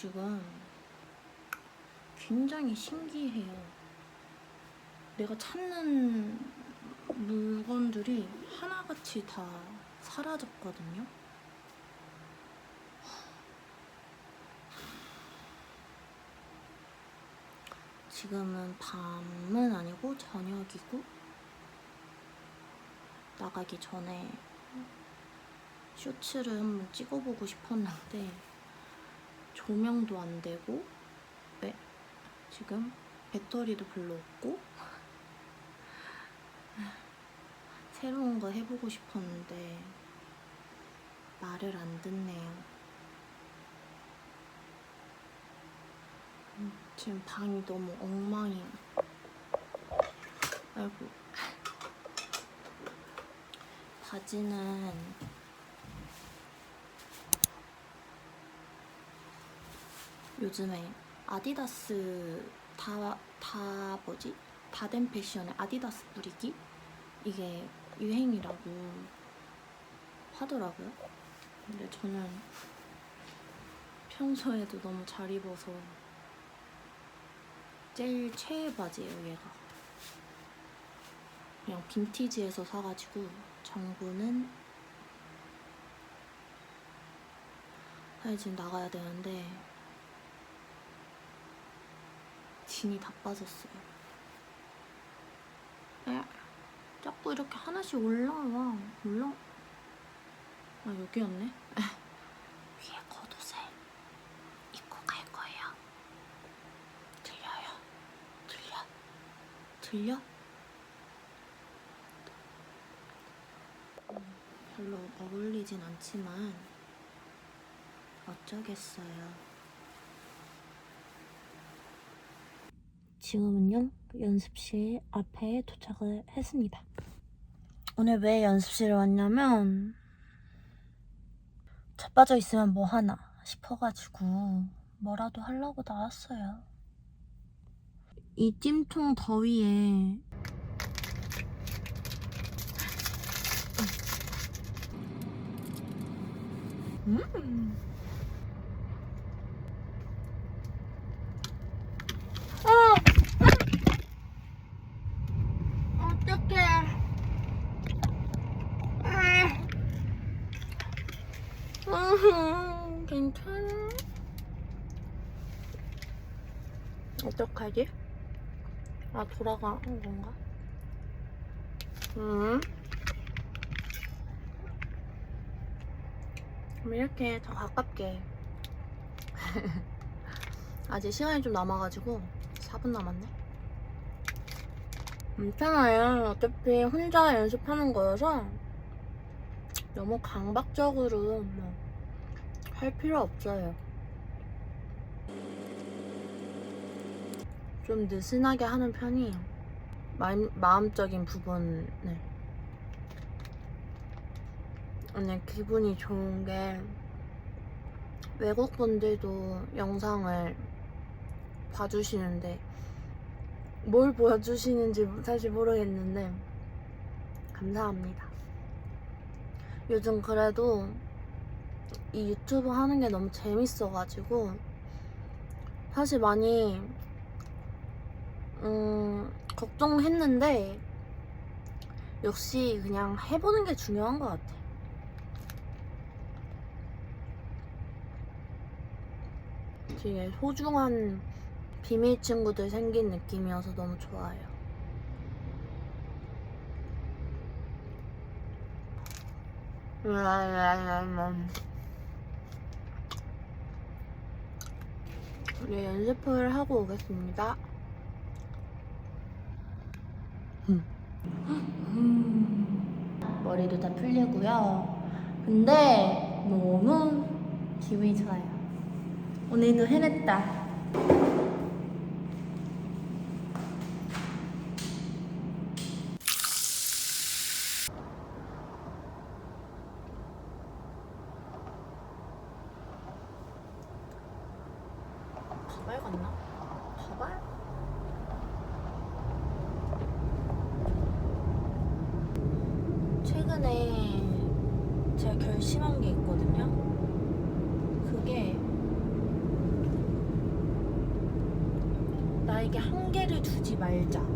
지금 굉장히 신기해요. 내가 찾는 물건들이 하나같이 다 사라졌거든요. 지금은 밤은 아니고 저녁이고 나가기 전에 쇼츠를 한번 찍어보고 싶었는데 조명도 안 되고 네, 지금 배터리도 별로 없고 새로운 거 해보고 싶었는데 말을 안 듣네요. 음, 지금 방이 너무 엉망이야. 아이고. 바지는 요즘에 아디다스 다, 다 뭐지? 다된 패션의 아디다스 뿌리기? 이게 유행이라고 하더라고요. 근데 저는 평소에도 너무 잘 입어서 제일 최애 바지예요, 얘가. 그냥 빈티지에서 사가지고 정부는 사실 지금 나가야 되는데 진이 다 빠졌어요. 에, 자꾸 이렇게 하나씩 올라와. 올라. 아 여기였네. 위에 겉옷을 입고 갈 거예요. 들려요? 들려? 들려? 음, 별로 어울리진 않지만 어쩌겠어요. 지금은요 연습실 앞에 도착을 했습니다. 오늘 왜 연습실에 왔냐면 자빠져 있으면 뭐 하나 싶어가지고 뭐라도 하려고 나왔어요. 이 찜통 더위에 음. 어! 어떡해. 음, 괜찮아. 어떡하지? 아, 돌아가는 건가? 음. 그럼 이렇게 더 가깝게. 아직 시간이 좀 남아가지고 4분 남았네. 괜찮아요. 어차피 혼자 연습하는 거여서 너무 강박적으로 뭐 할 필요 없어요. 좀 느슨하게 하는 편이에요. 마음, 마음적인 부분을. 오늘 기분이 좋은 게 외국 분들도 영상을 봐주시는데 뭘 보여주시는지 사실 모르겠는데 감사합니다. 요즘 그래도 이 유튜브 하는 게 너무 재밌어가지고 사실 많이 음, 걱정했는데 역시 그냥 해보는 게 중요한 것 같아. 되게 소중한 비밀 친구들 생긴 느낌이어서 너무 좋아요. 우리 연습을 하고 오겠습니다. 머리도 다 풀리고요. 근데 너무 기분이 좋아요. 오늘도 해냈다. 최근에 제가 결심한 게 있거든요. 그게 나에게 한계를 두지 말자라는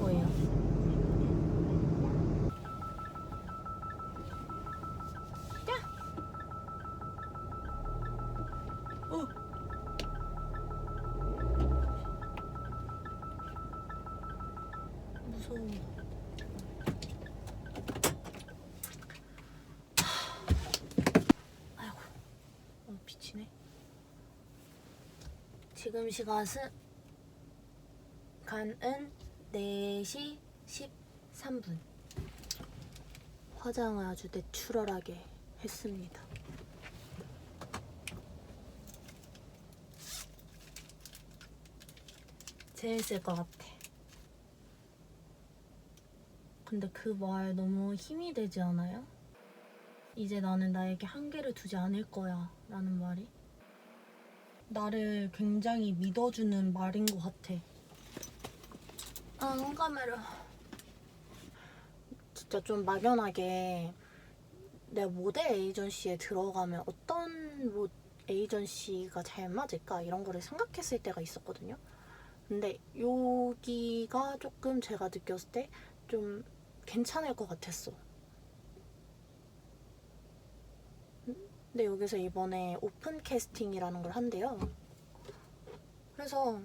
거예요. 지금 시각은 간은 4시 13분. 화장을 아주 내추럴하게 했습니다. 재밌을 것 같아. 근데 그 말 너무 힘이 되지 않아요? 이제 나는 나에게 한계를 두지 않을 거야. 라는 말이. 나를 굉장히 믿어주는 말인 것 같아. 아, 홈카메라. 진짜 좀 막연하게 내가 모델 에이전시에 들어가면 어떤 뭐 에이전시가 잘 맞을까 이런 거를 생각했을 때가 있었거든요. 근데 여기가 조금 제가 느꼈을 때 좀 괜찮을 것 같았어. 근데 여기서 이번에 오픈 캐스팅이라는 걸 한대요. 그래서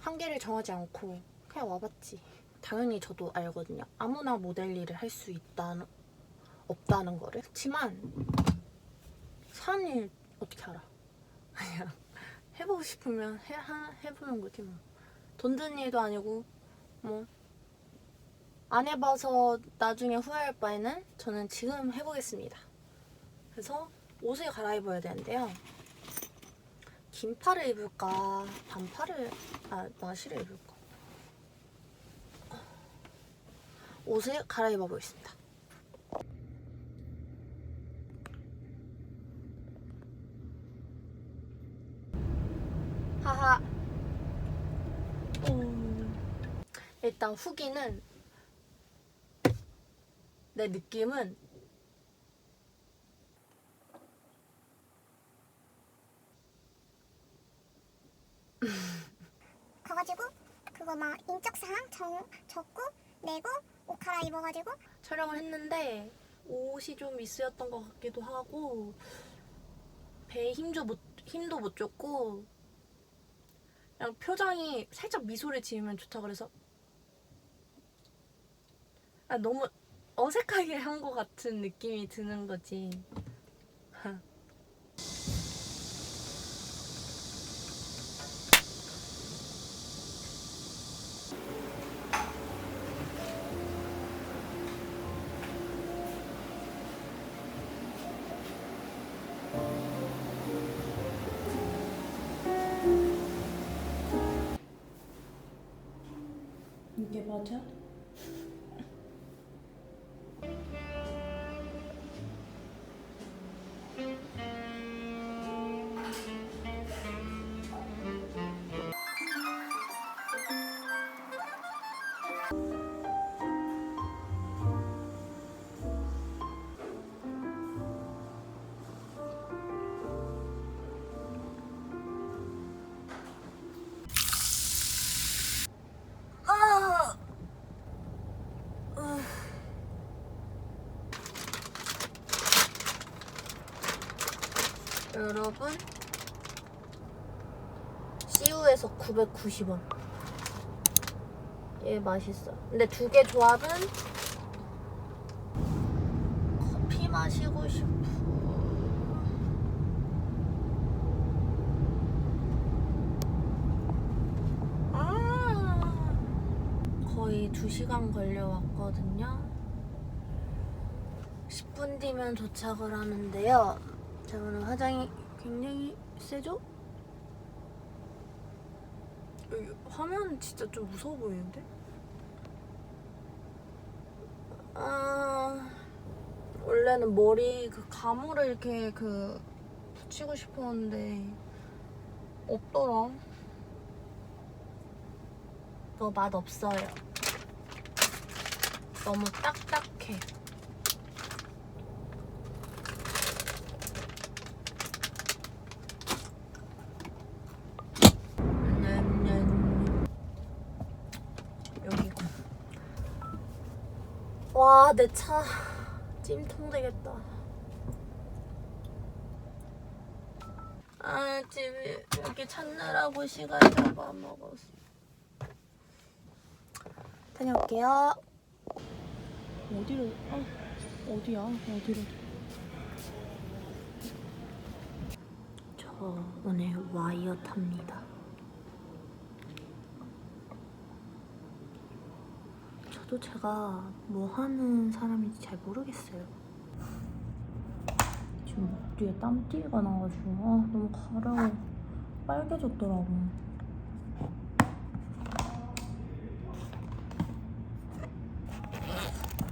한계를 정하지 않고 그냥 와봤지. 당연히 저도 알거든요. 아무나 모델 일을 할 수 있다는 없다는 거를. 그렇지만 사람이 어떻게 알아? 그냥 해보고 싶으면 해, 하, 해보는 거지 뭐. 돈 드는 일도 아니고 뭐. 안 해봐서 나중에 후회할 바에는 저는 지금 해보겠습니다. 그래서 옷을 갈아입어야 되는데요. 긴팔을 입을까, 반팔을, 아, 나시를 입을까. 옷을 갈아입어 보겠습니다. 하하. 음, 일단 후기는 내 느낌은 가가지고 그거 막 인적 사항 정 적고 내고 옷 갈아입어가지고 촬영을 했는데 옷이 좀 미스였던 것 같기도 하고 배에 힘도 못 힘도 못 줬고 그냥 표정이 살짝 미소를 지으면 좋다 그래서 아, 너무 어색하게 한 것 같은 느낌이 드는 거지. 이게 여러분 CU에서 990원. 얘 맛있어. 근데 두 개 조합은 커피 마시고 싶어. 아 거의 2시간 걸려왔거든요. 10분 뒤면 도착을 하는데요 자 오늘 화장이 굉장히 세죠? 여기 화면 진짜 좀 무서워 보이는데? 아 원래는 머리 그 가물을 이렇게 그 붙이고 싶었는데 없더라. 그거 맛 없어요. 너무 딱딱해. 와, 내 차 찜통 되겠다. 아, 집에 여기 찾느라고 시간 잡아먹었어. 다녀올게요. 어디로? 아, 어디야? 어디로? 저 오늘 와이어 탑니다. 저도 제가 뭐 하는 사람인지 잘 모르겠어요. 지금 목 뒤에 땀띠가 나가지고 아, 너무 가려워. 빨개졌더라고.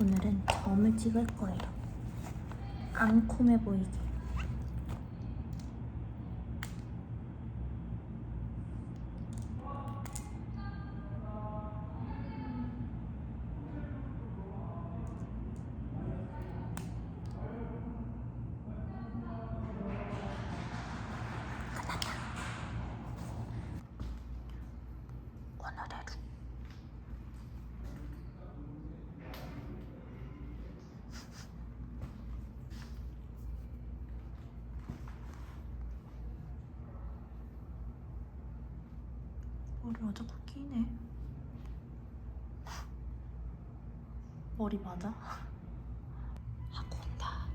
오늘은 점을 찍을 거예요. 앙콤해 보이게. 머리가 자꾸 끼네. 머리 맞아? 하고 온다.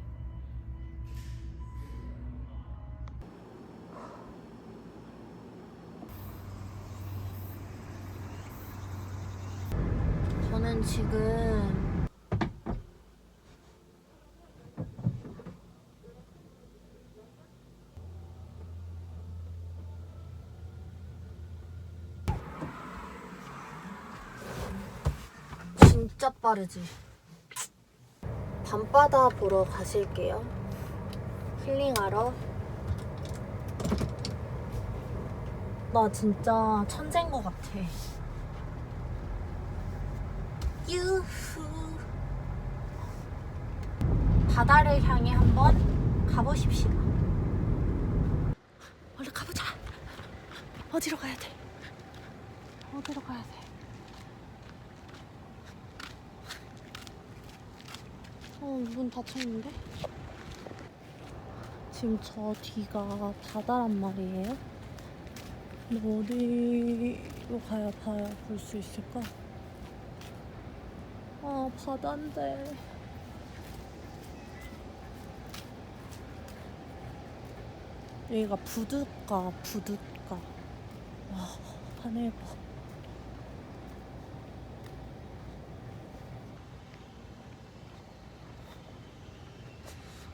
저는 지금 빠르지. 밤바다 보러 가실게요. 힐링하러. 나 진짜 천재인 것 같아. 유후. 바다를 향해 한번 가보십시다. 얼른 가보자. 어디로 가야 돼? 어디로 가야 돼? 문 닫혀있는데? 지금 저 뒤가 바다란 말이에요? 근데 어디로 가야 봐야 볼 수 있을까? 아, 바다인데. 여기가 부둣가, 부둣가. 와, 하늘 봐.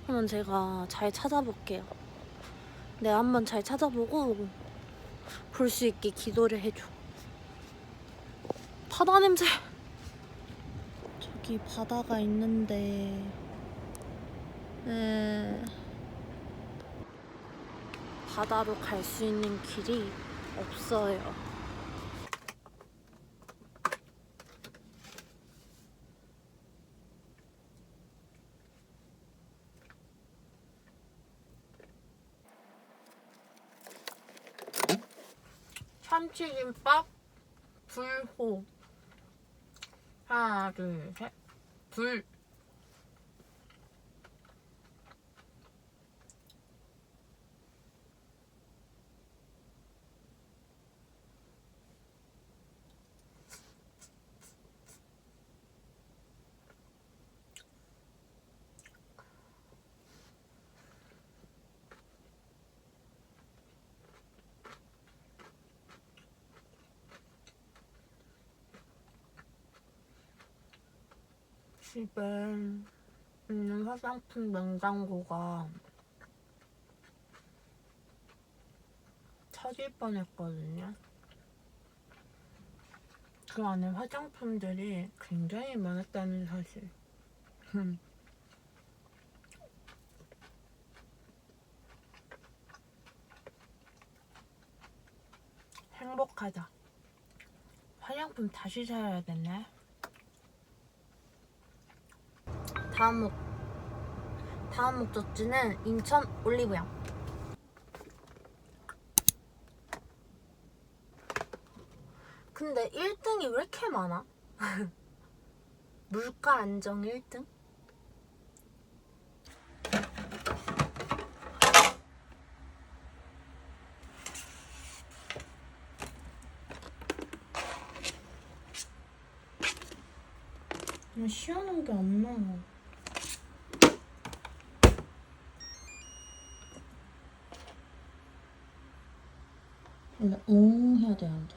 그러면 제가 잘 찾아볼게요. 네, 한번 잘 찾아보고 볼 수 있게 기도를 해줘. 바다 냄새! 저기 바다가 있는데, 네. 바다로 갈 수 있는 길이 없어요. 참치김밥 불호. 하나 둘 셋 불 집에 있는 화장품 냉장고가 터질 뻔했거든요. 그 안에 화장품들이 굉장히 많았다는 사실. 행복하다. 화장품 다시 사야겠네. 다음 목 다음 목적지는 인천 올리브영. 근데 1등이 왜 이렇게 많아? 물가 안정 1등? 시원한 게안 나와. 원래 웅 해야 되는데